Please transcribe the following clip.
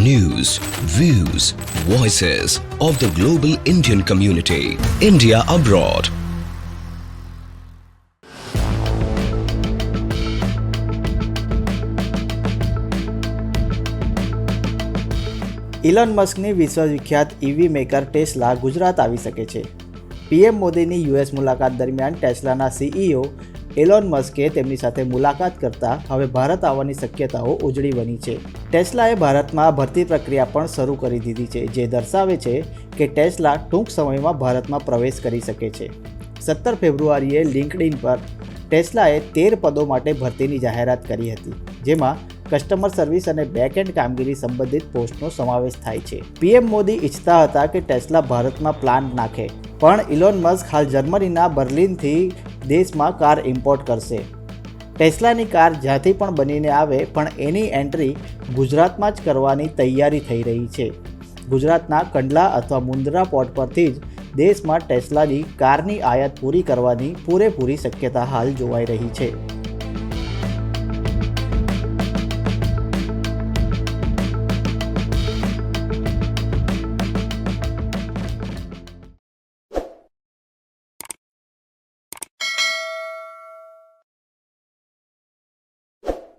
News, views, voices of the global Indian community. India abroad. Elon મસ્કની વિશ્વવિખ્યાત EV maker Tesla Gujarat આવી શકે છે PM મોદીની યુએસ મુલાકાત દરમિયાન ટેસ્લાના સીઈઓ એલોન મસ્કે તેમની સાથે મુલાકાત કરતા હવે ભારત આવવાની શક્યતાઓ ઉજળી બની છે. ટેસ્લાએ ભારતમાં ભરતી પ્રક્રિયા પણ શરૂ કરી દીધી છે, જે દર્શાવે છે કે ટેસ્લા ટૂંક સમયમાં ભારતમાં પ્રવેશ કરી શકે છે. સત્તર ફેબ્રુઆરીએ લિંકડિન પર ટેસ્લાએ તેર પદો માટે ભરતીની જાહેરાત કરી હતી, જેમાં કસ્ટમર સર્વિસ અને બેકએન્ડ કામગીરી સંબંધિત પોસ્ટનો સમાવેશ થાય છે. પીએમ મોદી ઈચ્છતા હતા કે ટેસ્લા ભારતમાં પ્લાન્ટ નાખે, પણ ઇલોન મસ્ક હાલ જર્મનીના બર્લિનથી દેશમાં કાર ઇમ્પોર્ટ કરશે. ટેસ્લાની કાર જ્યાંથી પણ બનીને આવે, પણ એની એન્ટ્રી ગુજરાતમાં જ કરવાની તૈયારી થઈ રહી છે. ગુજરાતના કંડલા અથવા મુન્દ્રા પોર્ટ પરથી જ દેશમાં ટેસ્લાની કારની આયાત પૂરી કરવાની પૂરેપૂરી શક્યતા હાલ જોવાઈ રહી છે.